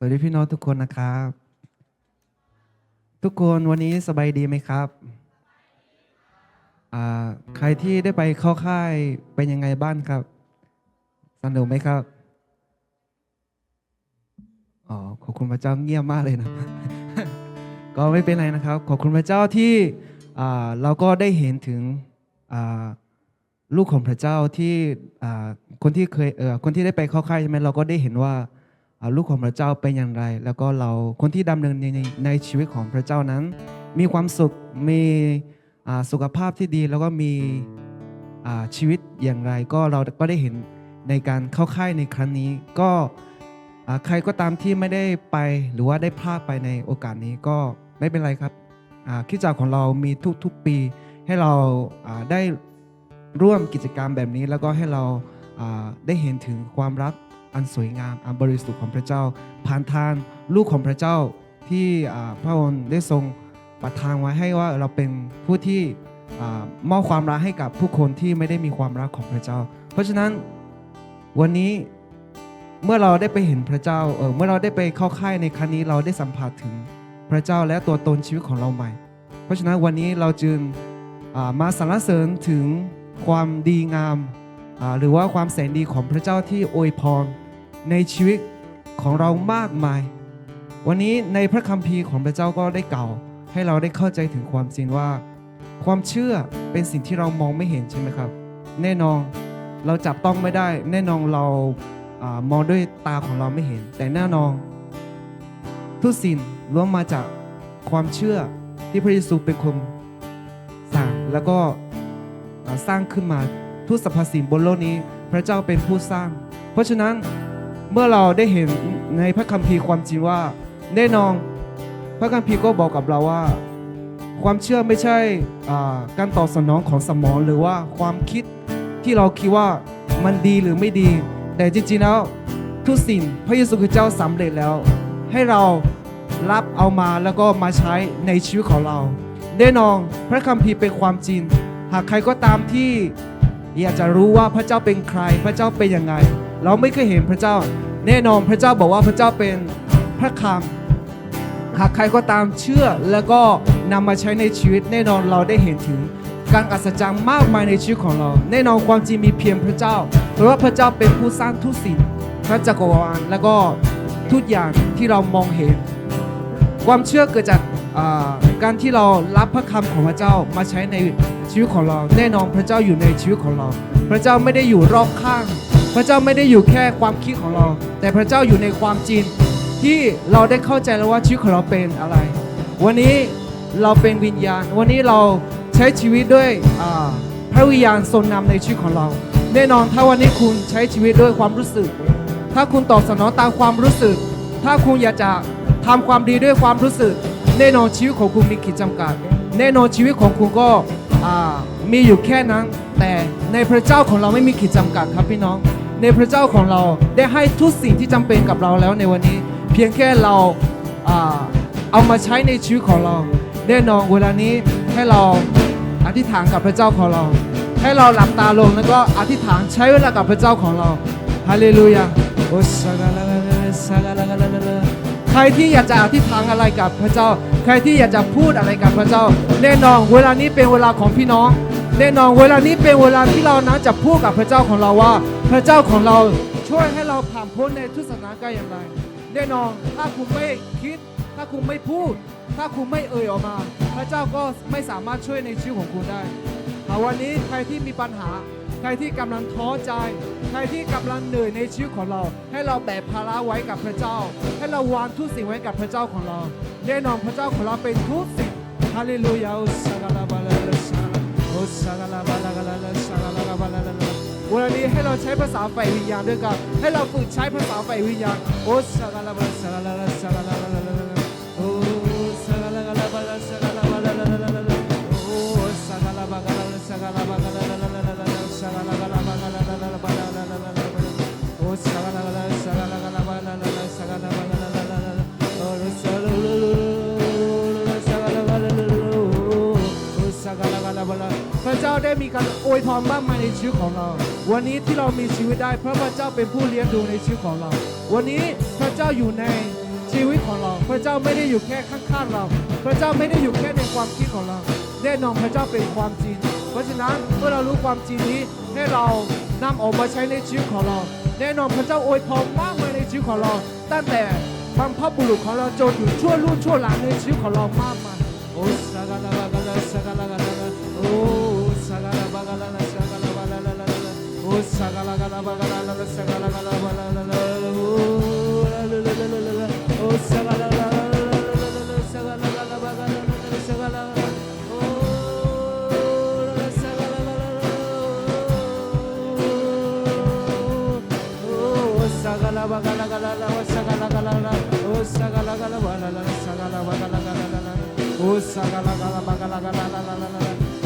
สวัสดีพี่น้องทุกคนนะครับ ทุกคนวันนี้สบายดีไหมครับใครที่ได้ไปเข้าค่ายเป็นยังไงบ้างครับ สนุกไหมครับอ๋อขอบคุณพระเจ้าเงียบมากเลยนะ ก็ไม่เป็นไรนะครับ ขอบคุณพระเจ้าที่เราก็ได้เห็นถึงลูกของพระเจ้าที่คนที่เคยเออคนที่ได้ไปเข้าค่ายใช่ไหมเราก็ได้เห็นว่า ลูกของพระเจ้าเป็นอย่างไร แล้วก็เราคนที่ดำเนินในในในชีวิตของพระเจ้านั้น มีความสุขมีสุขภาพที่ดีแล้วก็มีชีวิตอย่างไร ก็เราก็ได้เห็นในการเข้าค่ายในครั้งนี้ก็ใครก็ตามที่ไม่ได้ไปหรือว่าได้พลาดไปในโอกาสนี้ก็ไม่เป็นไรครับคิดจักของเรามีทุกๆปี ให้เราาได้ร่วมกิจกรรมแบบนี้ แล้วก็ให้เราาได้เห็นถึงความรัก อันสวยงามอันบริสุทธิ์ของพระเจ้า ผ่านทางลูกของพระเจ้าที่พระองค์ได้ทรงประทานไว้ให้ว่าเราเป็นผู้ที่มอบความรักให้กับผู้คนที่ไม่ได้มีความรักของพระเจ้า เพราะฉะนั้นวันนี้เมื่อเราได้ไปเห็นพระเจ้าเออเมื่อเราได้ไปเข้าค่ายในครั้งนี้เราได้สัมผัสถึงพระเจ้าและตัวตนชีวิตของเราใหม่ เพราะฉะนั้นวันนี้เราจึงมาสรรเสริญถึงความดีงาม หรือว่าความแสนดีของพระเจ้าที่อวยพรในชีวิตของเรามากมาย วันนี้ในพระคัมภีร์ของพระเจ้าก็ได้กล่าวให้เราได้เข้าใจถึงความจริงว่า ความเชื่อเป็นสิ่งที่เรามองไม่เห็นใช่ไหมครับ แน่นอนเราจับต้องไม่ได้ แน่นอนเราอามองด้วยตาของเราไม่เห็น แต่แน่นอนทุกสิ่งล้วนมาจากความเชื่อที่พระเยซูเป็นคนสั่งแล้วก็สร้างขึ้นมา ทุกสรรพสิ่งบนโลกนี้ พระเจ้าเป็นผู้สร้าง เพราะฉะนั้นเมื่อเราได้เห็นในพระคัมภีร์ความจริงว่า แน่นอนพระคัมภีร์ก็บอกกับเราว่า ความเชื่อไม่ใช่การตอบสนองของสมองหรือว่าความคิดที่เราคิดว่ามันดีหรือไม่ดี แต่จริงๆแล้วทุกสิ่งพระเยซูคริสต์เจ้าสำเร็จแล้ว ให้เรารับเอามาแล้วก็มาใช้ในชีวิตของเรา แน่นอนพระคัมภีร์เป็นความจริง หากใครก็ตามที่ อยากจะรู้ว่าพระเจ้าเป็นใคร พระเจ้าเป็นยังไง เราไม่เคยเห็นพระเจ้า แน่นอนพระเจ้าบอกว่าพระเจ้าเป็นพระคำหากใครก็ตามเชื่อแล้วก็นำมาใช้ในชีวิต แน่นอนเราได้เห็นถึงการอัศจรรย์มากมายในชีวิตของเรา แน่นอนความจริงมีเพียงพระเจ้า เพราะว่าพระเจ้าเป็นผู้สร้างทุกสิ่งพระจักรวาลแล้วก็ทุกอย่างที่เรามองเห็น ความเชื่อเกิดจากการที่เรารับพระคำของพระเจ้ามาใช้ใน ชีวิตของเรา แน่นอนพระเจ้าอยู่ในชีวิตของเรา พระเจ้าไม่ได้อยู่รอบข้าง พระเจ้าไม่ได้อยู่แค่ความคิดของเรา แต่พระเจ้าอยู่ในความจริงที่เราได้เข้าใจแล้วว่าชีวิตของเราเป็นอะไร วันนี้เราเป็นวิญญาณ วันนี้เราใช้ชีวิตด้วยพระวิญญาณทรงนำในชีวิตของเรา แน่นอนถ้าวันนี้คุณใช้ชีวิตด้วยความรู้สึก ถ้าคุณตอบสนองตามความรู้สึก ถ้าคุณอยากจะทำความดีด้วยความรู้สึก แน่นอนชีวิตของคุณมีขีดจำกัด แน่นอนชีวิตของคุณก็ มีอยู่แค่นั้น แต่ในพระเจ้าของเราไม่มีขีดจำกัดครับพี่น้อง ในพระเจ้าของเราได้ให้ทุกสิ่งที่จำเป็นกับเราแล้วในวันนี้ เพียงแค่เราอ่าเอามาใช้ในชีวิตของเราแน่นอนเวลานี้ให้เราอธิษฐานกับพระเจ้าของเรา ให้เราหลับตาลงแล้วก็อธิษฐานใช้เวลากับพระเจ้าของเราฮาเลลูยาโอซาลาลาลาลาซาลาลาลาลาลา ใครที่อยากจะอธิษฐานอะไรกับพระเจ้า ใครที่อยากจะพูดอะไรกับพระเจ้า แน่นอนเวลานี้เป็นเวลาของพี่น้อง แน่นอนเวลานี้เป็นเวลาที่เรานะจะพูดกับพระเจ้าของเราว่า พระเจ้าของเราช่วยให้เราผ่านพ้นในทุกสถานการณ์อย่างไร แน่นอนถ้าคุณไม่คิด ถ้าคุณไม่พูด ถ้าคุณไม่เอ่ยออกมา พระเจ้าก็ไม่สามารถช่วยในชีวิตของคุณได้หาวันนี้ใครที่มีปัญหา ใครที่กำลังท้อใจ ใครที่กำลังเหนื่อยในชีวิตของเรา ให้เราแบกภาระไว้กับพระเจ้า ให้เราวางทุกสิ่งไว้กับพระเจ้าของเราแน่นอนพระเจ้าของเราเป็นทุกสิ่งฮาเลลูยาอุสซาลาบาลาลาซาลาอุสซาลาบาลาลาลาซาลาลาบาลาลาวันนี้ให้เราใช้ภาษาฝ่ายวิญญาณด้วยกัน ให้เราฝึกใช้ภาษาฝ่ายวิญญาณโอสซาลาบาซาลาลาลาซาลาลาลาลาลาโอซาลาลาบาลาซาลาลาบาลาลาลาโอซาลาลาบาลาลาซาลาบาลา ระเจ้าได้มีการอวยพรมากมายในชีวิตของเรา วันนี้ที่เรามีชีวิตได้เพราะพระเจ้าเป็นผู้เลี้ยงดูในชีวิตของเรา วันนี้พระเจ้าอยู่ในชีวิตของเรา พระเจ้าไม่ได้อยู่แค่ข้างๆเรา พระเจ้าไม่ได้อยู่แค่ในความคิดของเราแน่นอนพระเจ้าเป็นความจริง เพราะฉะนั้นเมื่อเรารู้ความจริงนี้ให้เรานำออกมาใช้ในชีวิตของเรา แน่นอนพระเจ้าอวยพรมากมายในชีวิตของเรา ตั้งแต่บรรพบุรุษของเราจนถึงชั่วลูกชั่วหลานในชีวิตของเรามากมายโอ้สักกะละบะกะละสักกะละกะละละโอ้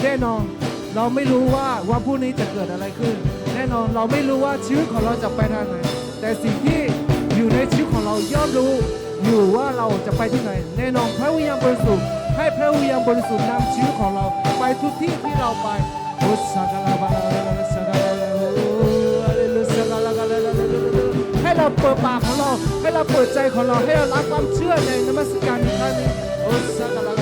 แน่นอนเราไม่รู้ว่าว่าพรุ่งนี้จะเกิดอะไรขึ้น แน่นอนเราไม่รู้ว่าชีวิตของเราจะไปทางไหน แต่สิ่งที่อยู่ในชีวิตของเราย่อมรู้อยู่ว่าเราจะไปที่ไหน แน่นอนพระวิญญาณบริสุทธิ์ให้พระวิญญาณบริสุทธิ์นำชีวิตของเราไปทุกที่ที่เราไปโอสักกะละบะละละละสักกะลาเลลูยากกะละกะละละละละละให้เราเปิดปากของเรา ให้เราเปิดใจของเราให้เรารับความเชื่อในนมัสการอีกครั้งหนึงโอ้สักกะละ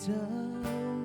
เธอ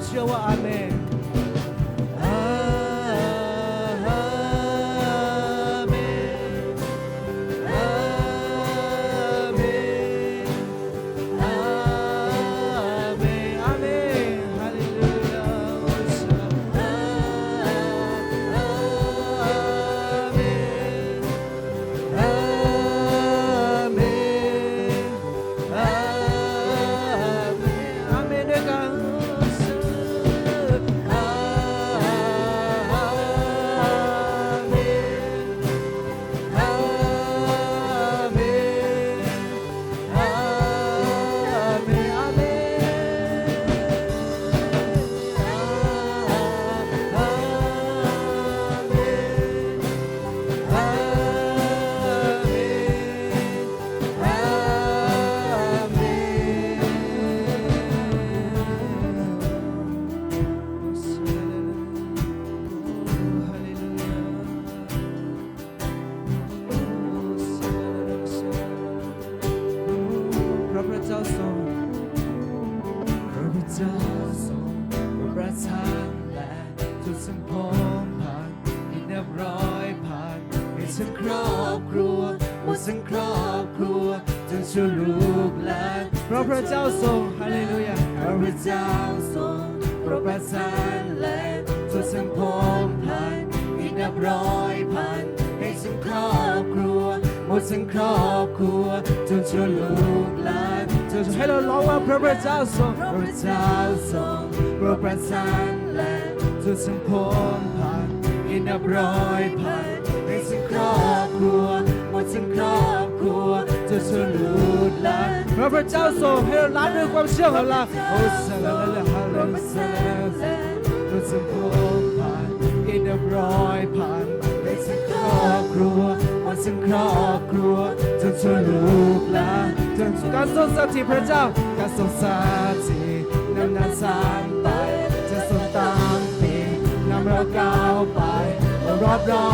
Shall ฮาเลลูยาพระเจ้าทรงโปรดประทานและทุกสังพงพันอีกนับร้อยพันให้ทั้งครอบครัว หมดทั้งครอบครัวจนชั่วลูกหลานจะให้เราร้องว่าพระเจ้าทรงพระเจ้าทรงโปรดประทานและทุกสังพงพันอีกนับร้อยพันให้ทั้งครอบครัวหมดทั้งครอบัวจนชั่วลูกหลานพระพระเจ้าทรงให้เรารับด้วยความเชื่อของเราโอ้สาลาลาฮาเลลูยาทุกสังพงพันอีกนับร้อยพันให้ทั้งครอบครัวหมดทั้งครอบครัวจนชั่วลูกานจนการทรงสถิตพระเจ้าการทรงสาธินำนานสานไปจะทรงตามปีนำเราก้าวไปรอบรอบ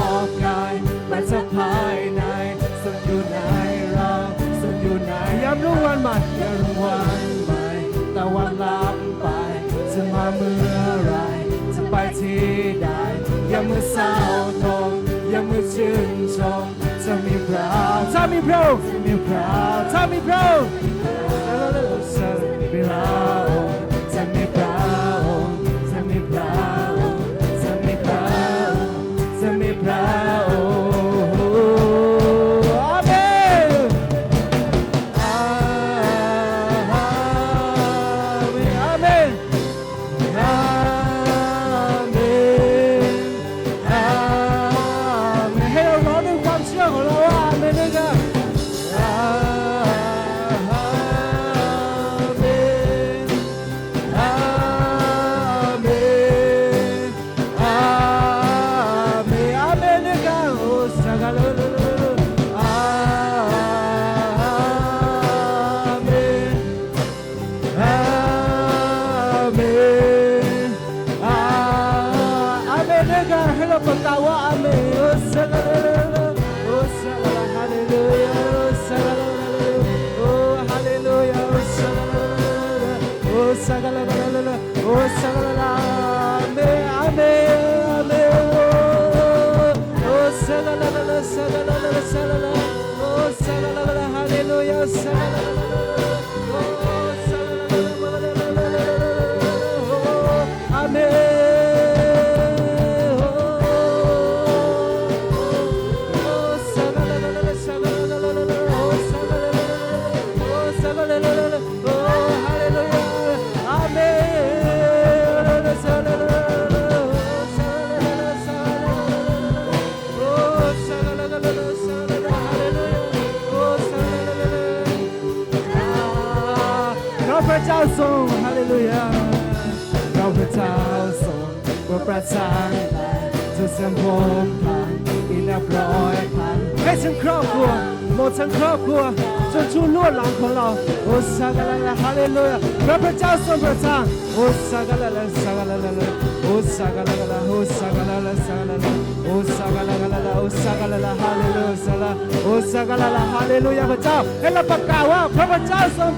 ถ้ามีพระ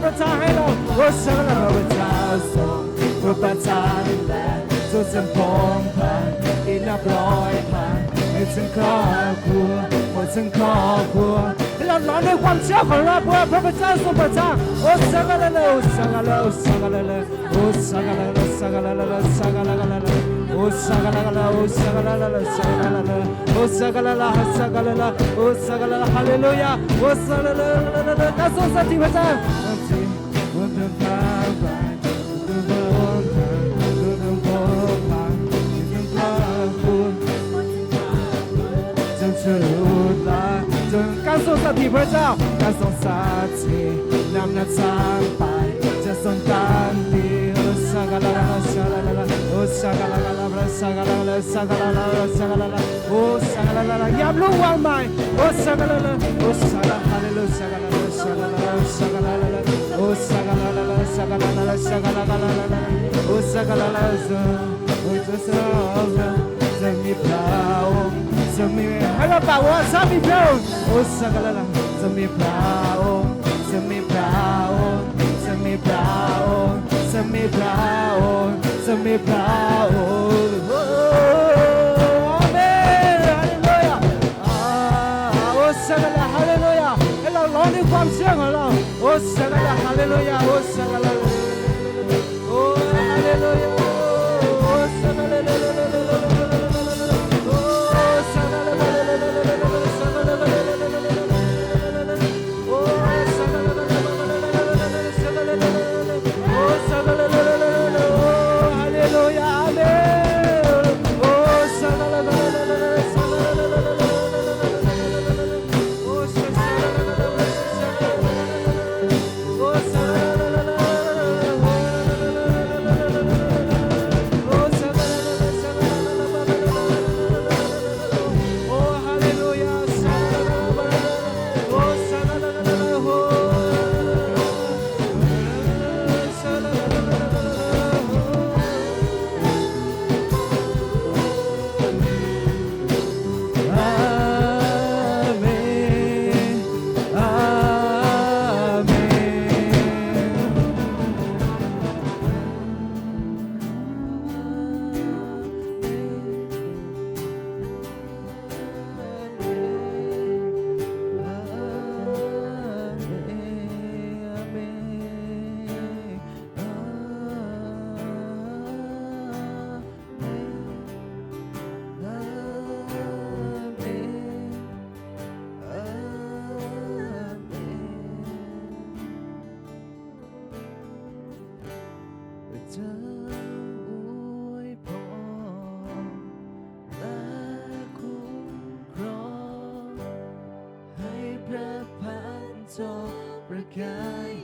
ระทานให้เราโอ้สักการะพระเจ้าทรงโปรดประทานและทุกสัมพงพันอีกนับร้อยพันให้ทั้งครอบครัวหมดทั้งครอบครัวให้ เราร้องด้วยความเชื่อของเราเพราะว่าพระพเจ้าทรงประทานโอ้สักการะโอ้สักการะโอ้สักการะโอ้สักการะสักการะสักการะโอ้สักการะโอ้สักการะสักการะโอ้สักการะสักการะโอ้สักการะฮาเลลูยาโอ้สักการะการทรงสถิตพระเจ้าวั การทรงสถิตพระเจ้า การส่งสาธินำนาทางไปจะส่งตามดีโอสักลาลาสักลาลาโอสักลาลาลาสักลาลาสักลาลาสักลาลาโอสักลาลายามรุ่งวันใหม่โอ้สักการะโอสักลาฮาเลลูสักลาลาสักลาลาสักลาลาโอสักลาลาสักลาลาสักลาลาโอสักลาลาโอจะสอบจะมีพระองค์ Hello, power, zombie blow. Oh, sagalala, zombie oh, amen. Hallelujah. Ah, oh, hallelujah. Hello, Lord, come sing along. Oh, hallelujah. Oh. Oh, hallelujah. to regale.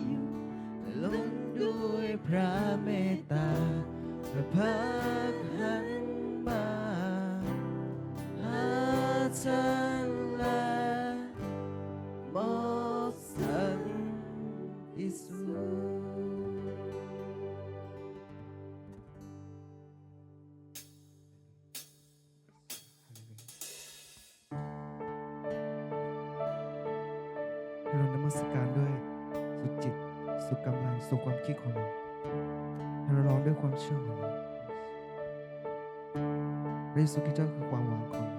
สู่ความคิดของเราให้เราร้องด้วยความเชื่อของเราพระเยซูคริสต์เจ้าคือความหวังของเรา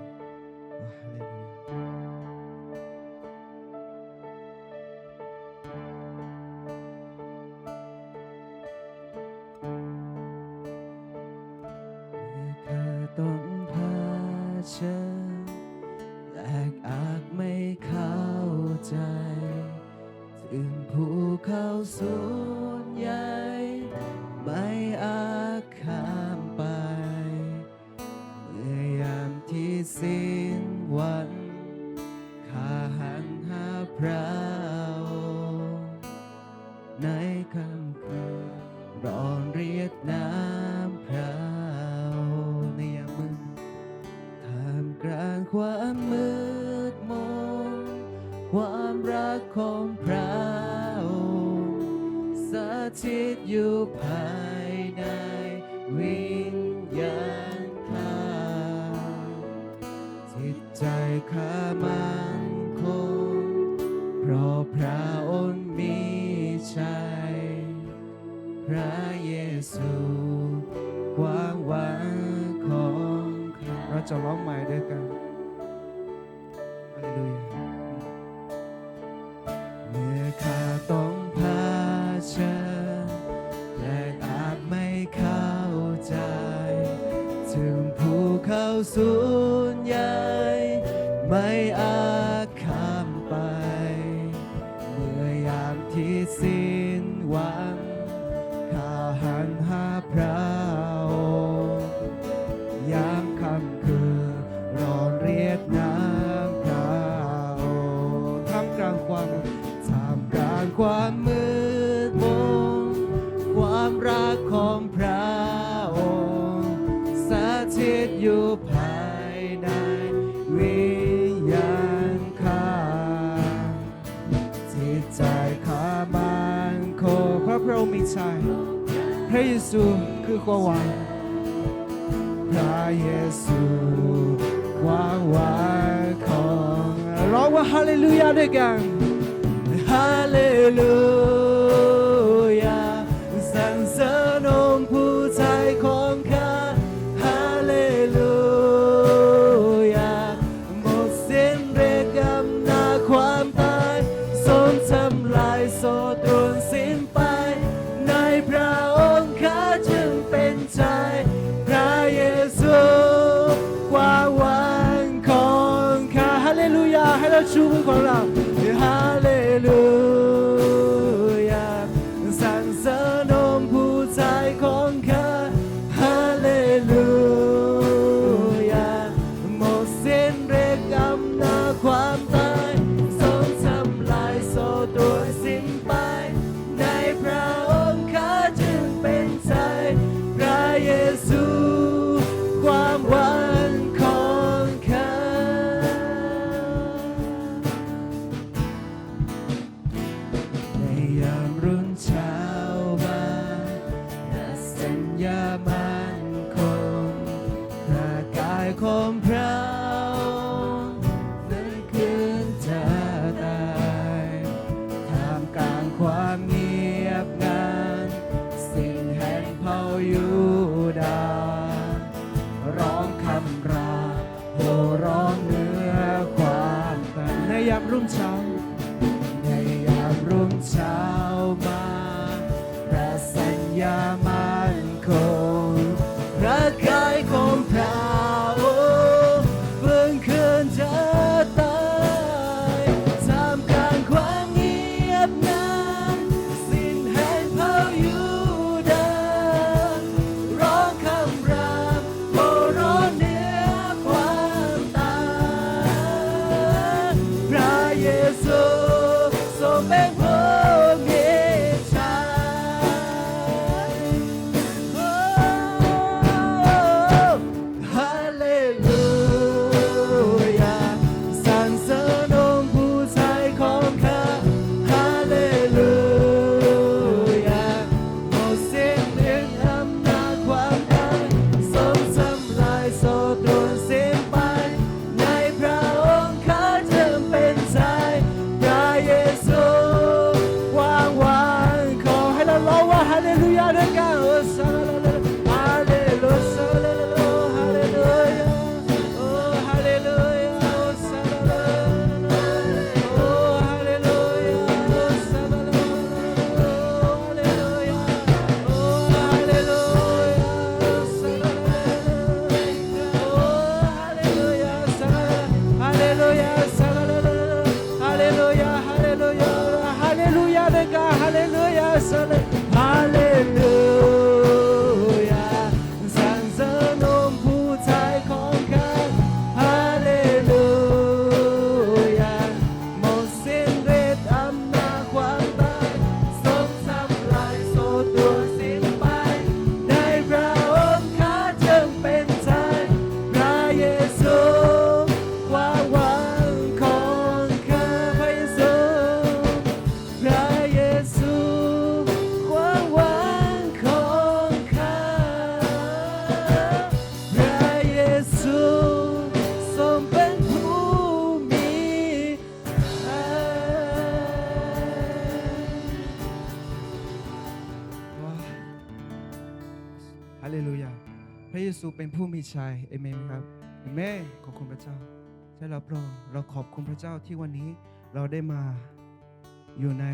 เขาสูญใหญ่าจะร้องใหม่ด้วยกันฮาเลลูยา ปิชายพระเยซูคือความหวังพระเยซูความหวังของร้องว่าฮาเลลูยาด้วยกันฮาเลลู ยามรุ่งเช้า เป็นผู้มีชัยเอเมนไหมครับเอเมนขอบคุณพระเจ้าใช่แล้วพระองค์เราขอบคุณพระเจ้าที่วันนี้เราได้มาอยู่ใน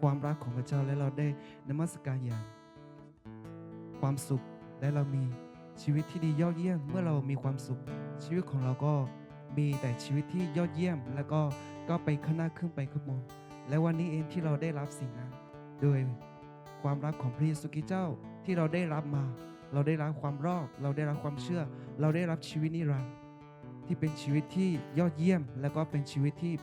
ความรักของพระเจ้าและเราได้นมัสการอย่าง ความสุขและเรามีชีวิตที่ดียอดเยี่ยม เมื่อเรามีความสุข ชีวิตของเราก็มีแต่ชีวิตที่ยอดเยี่ยม แล้วก็ก็ไปข้างหน้าขึ้นไปข้างบนและวันนี้เองที่เราได้รับสิ่งนั้นโดยความรักของพระเยซูคริสต์เจ้าที่เราได้รับมา เราได้รับความรอดเราได้รับความเชื่อ เราได้รับชีวิตนิรันดร์ที่เป็นชีวิตที่ยอดเยี่ยม แล้วก็เป็นชีวิตที่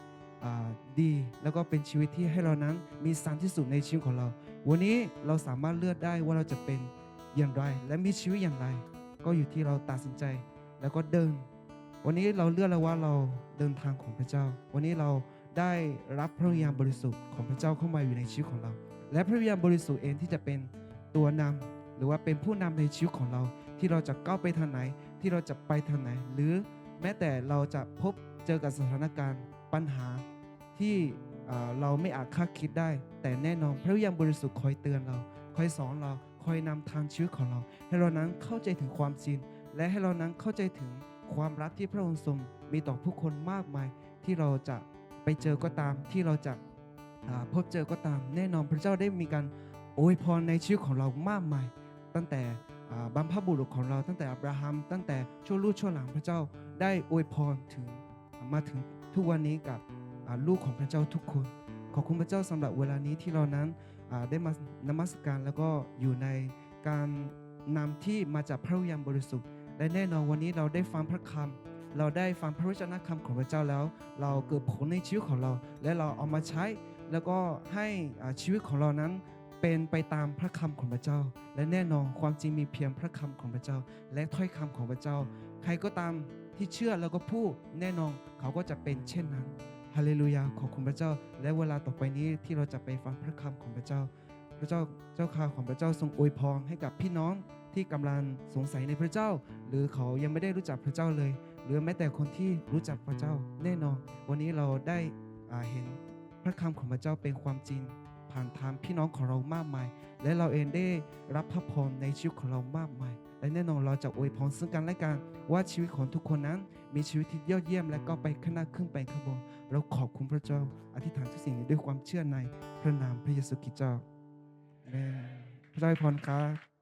ดี แล้วก็เป็นชีวิตที่ให้เรานั้นมีสันที่สุดในชีวิตของเรา วันนี้เราสามารถเลือกได้ว่าเราจะเป็นอย่างไร และมีชีวิตอย่างไร ก็อยู่ที่เราตัดสินใจ แล้วก็เดิน วันนี้เราเลือกแล้วว่าเราเดินทางของพระเจ้า วันนี้เราได้รับพระวิญญาณบริสุทธิ์ของพระเจ้าเข้ามาอยู่ในชีวิตของเรา และพระวิญญาณบริสุทธิ์เองที่จะเป็นตัวนำ หรือว่าเป็นผู้นำในชีวิตของเรา ที่เราจะก้าวไปทางไหน ที่เราจะไปทางไหน หรือแม้แต่เราจะพบเจอกับสถานการณ์ปัญหาที่เราไม่อาจคาดคิดได้ แต่แน่นอนพระวิญญาณบริสุทธิ์คอยเตือนเรา คอยสอนเราคอยนำทางชีวิตของเรา ให้เรานั้นเข้าใจถึงความจริง และให้เรานั้นเข้าใจถึงความรักที่พระองค์ทรงมีต่อผู้คนมากมาย ที่เราจะไปเจอก็ตามที่เราจะพบเจอก็ตาม แน่นอนพระเจ้าได้มีการอวยพรในชีวิตของเรามากมาย ตั้งแต่บรรพบุรุษของเราตั้งแต่อับราฮัม ตั้งแต่ชั่วลูกชั่วหลังพระเจ้าได้อวยพรถึงมาถึงทุกวันนี้กับลูกของพระเจ้าทุกคน ขอบคุณพระเจ้าสำหรับเวลานี้ที่เรานั้นได้มานมัสการแล้วก็อยู่ในการนำที่มาจากพระวิญญาณบริสุทธิ์และแน่นอนวันนี้เราได้ฟังพระคำเราได้ฟังพระวจนะคำของพระเจ้าแล้ว เราเกิดผลในชีวิตของเรา และเราเอามาใช้แล้วก็ให้ชีวิตของเรานั้น เป็นไปตามพระคำของพระเจ้า และแน่นอนความจริงมีเพียงพระคำของพระเจ้า และถ้อยคำของพระเจ้า ใครก็ตามที่เชื่อแล้วก็พูดแน่นอนเขาก็จะเป็นเช่นนั้นฮาเลลูยาขอบคุณพระเจ้า และเวลาต่อไปนี้ที่เราจะไปฟังพระคำของพระเจ้า พระเจ้าเจ้าข่าของพระเจ้าทรงอวยพรให้กับพี่น้องที่กำลังสงสัยในพระเจ้า หรือเขายังไม่ได้รู้จักพระเจ้าเลย หรือแม้แต่คนที่รู้จักพระเจ้า แน่นอน วันนี้เราได้เห็นพระคำของพระเจ้าเป็นความจริง ผ่านทางพี่น้องของเรามากมาย และเราเองได้รับพระพรในชีวิตของเรามากมาย และแน่นอนเราจะอวยพรซึ่งกันและกันว่าชีวิตของทุกคนนั้น มีชีวิตที่ยอดเยี่ยมและก็ไปข้างหน้าขึ้นไปข้างบนเราขอบคุณพระเจ้าอธิษฐานทุกสิ่งนี้ด้วยความเชื่อในพระนามพระเยซูคริสต์เจ้าเมนพระเจ้าอวยพรครับ